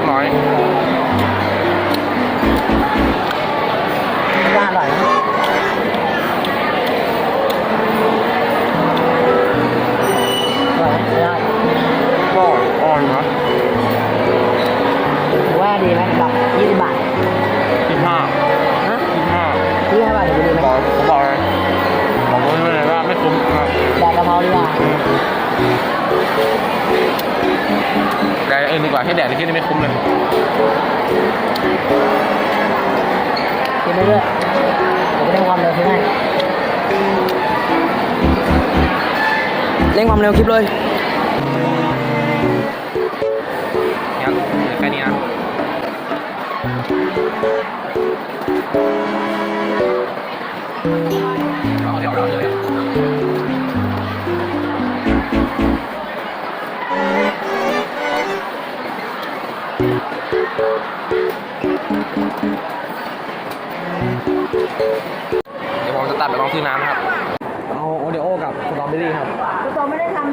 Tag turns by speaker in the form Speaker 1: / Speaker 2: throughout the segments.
Speaker 1: ตร
Speaker 2: น้อย
Speaker 1: ว่าอร่อยนะอร่อยนะได้
Speaker 2: ก็อ่อนนะ
Speaker 1: ถือว่าดีไหมแบบยี่สิบบาท
Speaker 2: เองดีกว่าที่แดดที่นี่ไม่คุ้มเลย
Speaker 1: กินไปเรื่อยเดี๋ยวจะเร่งความเร็วขึ้นให้เร่งความเร็วคลิปเลย
Speaker 2: งั้นเหลือแค่นี้นะเอาเดี๋ยวเอาเลย เดี๋ยวผมจะตัดไปลองซื้อน้ำนะครับ เอาโอเดโอกับสตรอเบอรี่ครับ
Speaker 1: ตัวไม่ได้ทำ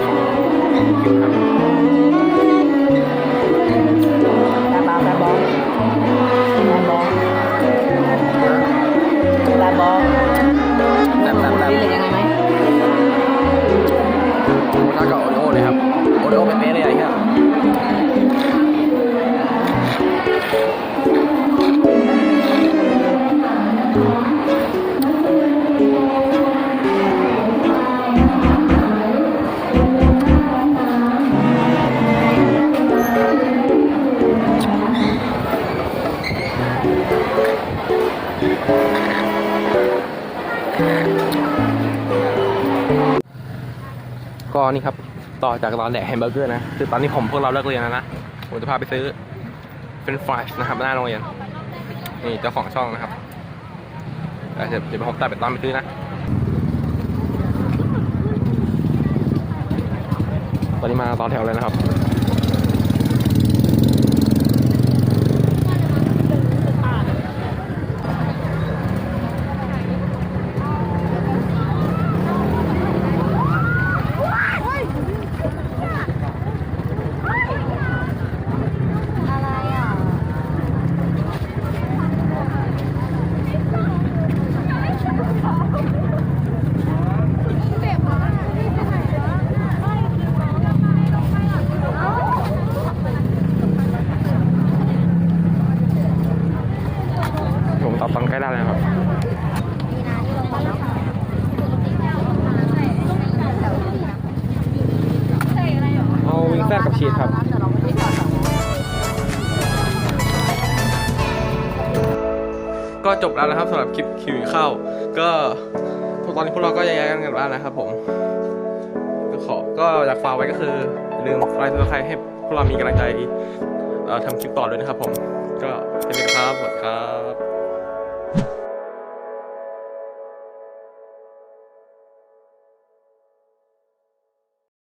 Speaker 2: คิวครับ ก็นี่ครับต่อจากตอนแดกแฮมเบอร์เกอร์นะคือตอนนี้ผมพวกเราเลิกเรียนแล้วนะผมจะพาไปซื้อเป็นฟรายนะครับหน้าโรงเรียนนี่เจ้าของช่องนะครับเดี๋ยวเดี๋ยวผมตัดไปตามไปซื้อนะตอนนี้มาต่อแถวเลยนะครับ ตัดตังใกล้ได้เลยครับเอาวิงแซดกับชีสครับก็จบแล้วนะครับสำหรับคลิปคิวเข้าก็ตอนนี้พวกเราก็แยกๆกันกลับบ้านแล้วครับผมก็ขอก็อยากฝากไว้ก็คือลืมไลค์ซับสไครให้พวกเรามีกำลังใจทำคลิปต่อด้วยนะครับผม ก็เป็นครับสวัสดีครับ